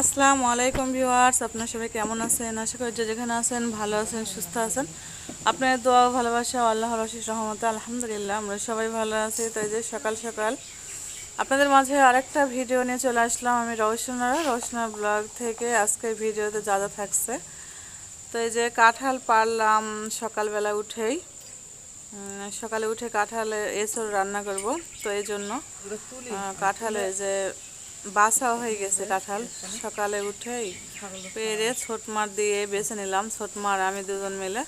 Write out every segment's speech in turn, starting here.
আসসালামু আলাইকুম ভিউয়ার্স, আপনার সবাই কেমন আছেন? আশা করি যে যেখানে আছেন ভালো আছেন, সুস্থ আছেন। আপনার দোয়া ভালোবাসা আল্লাহর অশেষ রহমতে, আলহামদুলিল্লাহ, আমরা সবাই ভালো আছি। তো এই যে সকাল সকাল, আপনাদের মাঝে আরেকটা ভিডিও নিয়ে চলে আসলাম আমি রওশনা রওশনা ব্লগ থেকে আজকের ভিডিওতে যা যা থাকছে। তো এই যে কাঁঠাল পারলাম সকালবেলা উঠেই। সকালে উঠে কাঁঠালে এসর রান্না করব তো এই জন্য কাঁঠালে যে বাসা হয়ে গেছে কাঁঠাল সকালে উঠেই পেরে ছোটমার দিয়ে বেছে নিলাম। ছোটমার আমি দুজন মিলে।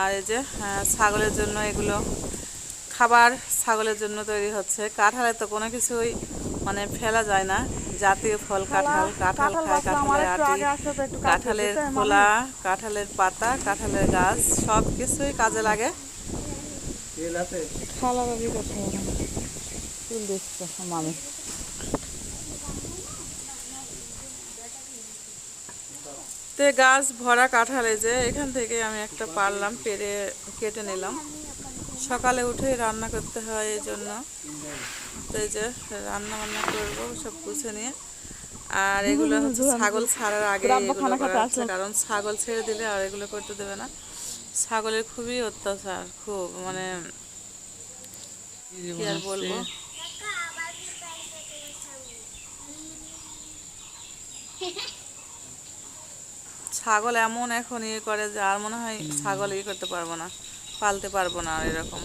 আর এই যে ছাগলের জন্য এগুলো খাবার ছাগলের জন্য তৈরি হচ্ছে। কাঁঠালে তো কোনো কিছুই মানে ফেলা যায় না। জাতীয় ফল কাঁঠাল কাঁঠাল খায় কাঁঠালের আটি কাঁঠালের খোলা কাঁঠালের পাতা কাঁঠালের গাছ সব কিছুই কাজে লাগে। খালা বাবি কোথায় চুল দিচ্ছে মামি তে গাছ ভরা কাঁঠালে যে এখান থেকে আমি একটা পারলাম পেরে কেটে নিলাম। সকালে উঠেই রান্না করতে হয় এই জন্য। তো এই যে রান্না বান্না করব সব গুছে নিয়ে। আর এগুলো হচ্ছে ছাগল ছাড়ার আগে এগুলো করা হচ্ছে কারণ ছাগল ছেড়ে দিলে আর এগুলো করতে দেবে না। ছাগলের খুবই অত্যাচার, খুব মানে বলব? ছাগল এমন এখন ইয়ে করে যে আর মনে হয় ছাগল ইয়ে করতে পারব না, পালতে পারব না এরকম।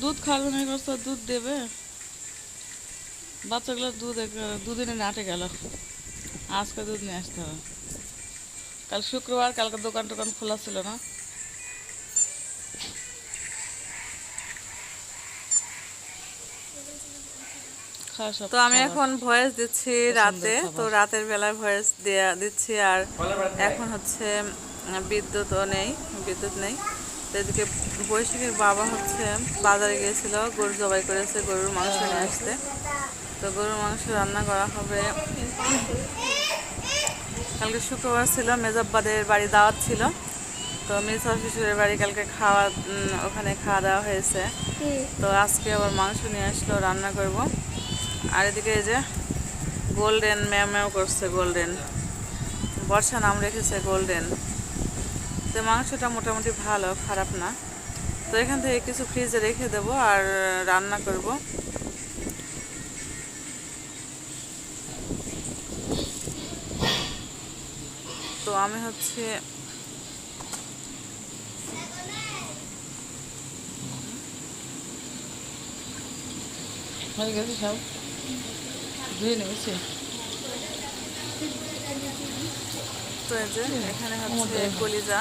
দুধ খাবে না তো দুধ দেবে। বাচ্চাগুলো দুধ দুদিনে নাটে গেল। আজকে দুধ নিয়ে আসতে হবে। কাল শুক্রবার, কালকে দোকান টোকান খোলা ছিল না। তো আমি এখন ভয়েস দিচ্ছি রাতে। তো রাতের বেলায় ভয়েস দেয়া দিচ্ছি আর এখন হচ্ছে বিদ্যুৎও নেই বিদ্যুৎ নেই। তো এদিকে বৈশাখীর বাবা হচ্ছে বাজারে গিয়েছিল গরু জবাই করেছে গরুর মাংস নিয়ে আসতে। তো গরুর মাংস রান্না করা হবে। কালকে শুক্রবার ছিল মেজাব্বাদের বাড়ি দাওয়াত ছিল। তো মিসা শিশুরের বাড়ি কালকে খাওয়া ওখানে খাওয়া দাওয়া হয়েছে। তো আজকে আবার মাংস নিয়ে আসলো রান্না করব। আর এদিকে এই যে গোল্ডেন ম্যাও ম্যাও করছে গোল্ডেন বর্ষা নাম রেখেছে গোল্ডেন তো মাংসটা মোটামুটি ভালো, খারাপ না। তো এখান থেকে কিছু ফ্রিজে রেখে দেবো আর রান্না করব। তো আমি হচ্ছে হয়ে গেছে সব ধুয়ে নিয়েছি। তো এই যে এখানে হচ্ছে কলিজা।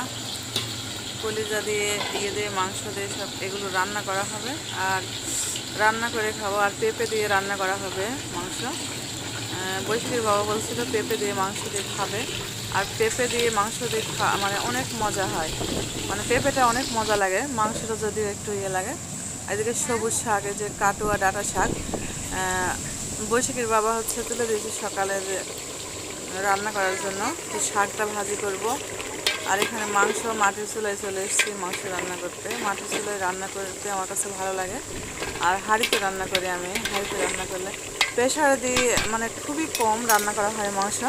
কলিজা দিয়ে ইয়ে দিয়ে মাংস দিয়ে সব এগুলো রান্না করা হবে। আর রান্না করে খাব আর পেঁপে দিয়ে রান্না করা হবে মাংস। বৈশাখীর বাবা বলছিল পেঁপে দিয়ে মাংস দিয়ে খাবে। আর পেঁপে দিয়ে মাংস দিয়ে খা মানে অনেক মজা হয়। মানে পেঁপেটা অনেক মজা লাগে মাংসটা যদিও একটু ইয়ে লাগে। এদিকে সবুজ শাক এই যে কাটুয়া ডাটা শাক। বৈশাখীর বাবা হচ্ছে তুলে দিয়েছে সকালে রান্না করার জন্য। তো শাকটা ভাজি করব। আর এখানে মাংস, মাটির চুলায় চলে এসেছি মাংস রান্না করতে। মাটির চুলায় রান্না করতে আমার কাছে ভালো লাগে। আর হাঁড়িতে রান্না করি আমি। হাঁড়িতে রান্না করলে প্রেশারে দিয়ে মানে খুবই কম রান্না করা হয় মাংস।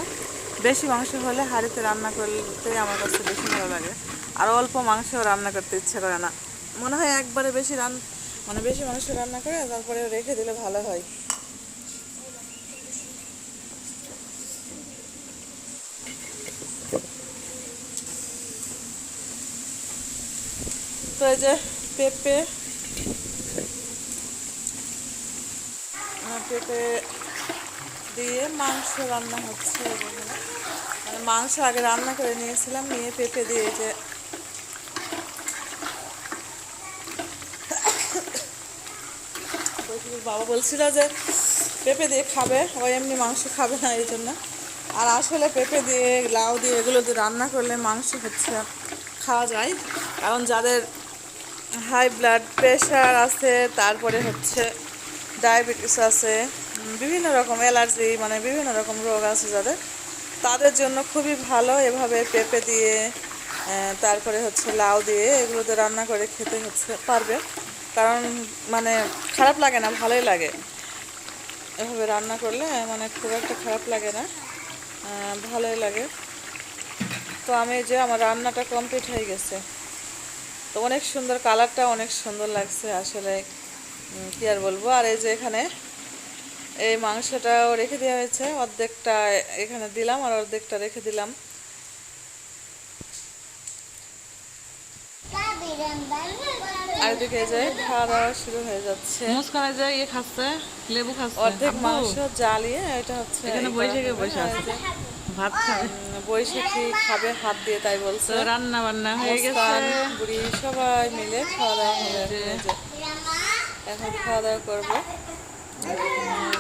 বেশি মাংস হলে হাঁড়িতে রান্না করতে আমার কাছে বেশি ভালো লাগে। আর অল্প মাংস রান্না করতে ইচ্ছে করে না। মনে হয় একবারে বেশি রান মানে বেশি মাংস রান্না করে তারপরে রেখে দিলে ভালো হয়। তো এই যে পেঁপে। পেঁপে দিয়ে মাংস রান্না হচ্ছে মানে মাংস আগে রান্না করে নিয়েছিলাম, নিয়ে পেঁপে দিয়ে যে বাবা বলছিল যে পেঁপে দিয়ে খাবে, ও এমনি মাংস খাবে না এই জন্য। আর আসলে পেঁপে দিয়ে, লাউ দিয়ে এগুলো দিয়ে রান্না করলে মাংস হচ্ছে, খাওয়া যায়। কারণ যাদের হাই ব্লাড প্রেশার আছে, তারপরে হচ্ছে ডায়াবেটিস আছে বিভিন্ন রকম অ্যালার্জি মানে বিভিন্ন রকম রোগ আছে যাদের। তাদের জন্য খুবই ভালো এভাবে পেঁপে দিয়ে তারপরে হচ্ছে লাউ দিয়ে এগুলোতে রান্না করে খেতে হচ্ছে, পারবে। কারণ মানে খারাপ লাগে না, ভালোই লাগে। এভাবে রান্না করলে মানে খুব একটা খারাপ লাগে না ভালোই লাগে। তো আমি যে আমার রান্নাটা কমপ্লিট হয়ে গেছে। তো অনেক সুন্দর কালারটা অনেক সুন্দর লাগছে আসলে কি আর বলব? আর এই যে এখানে এই মাংসটাও রেখে দেওয়া হয়েছে অর্ধেকটা এখানে দিলাম আর অর্ধেকটা রেখে দিলাম। আর এদিকে যে খাওয়া দাওয়া শুরু হয়ে যাচ্ছে। মুস্কানে যে ইয়ে খাচ্ছে লেবু খাচ্ছে। অর্ধেক মাংস জ্বালিয়ে এটা হচ্ছে এখানে করা বসে আছে। ভাত খাবে বৈশাখী খাবে হাত দিয়ে তাই বলছে। রান্না বান্না হয়ে গেছে। বুড়ি সবাই মিলে খাওয়া দাওয়া হবে। এখন খাওয়া দাওয়া করব।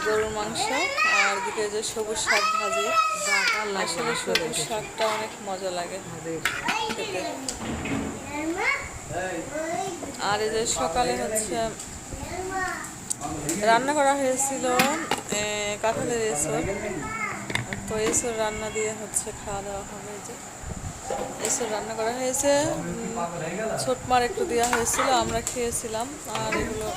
গরুর মাংস আর দিকে যে সবুজ শাক ভাজি। আসলে সবুজ শাকটা অনেক মজা লাগে খেতে। আর এই যে সকালে হচ্ছে রান্না করা হয়েছিল কাঁঠালের এসর তো এসব রান্না দিয়ে হচ্ছে খাওয়া দাওয়া হবে যে। এসব রান্না করা হয়েছে। ছোট ছোটমার একটু দেওয়া হয়েছিল, আমরা খেয়েছিলাম, আর এগুলো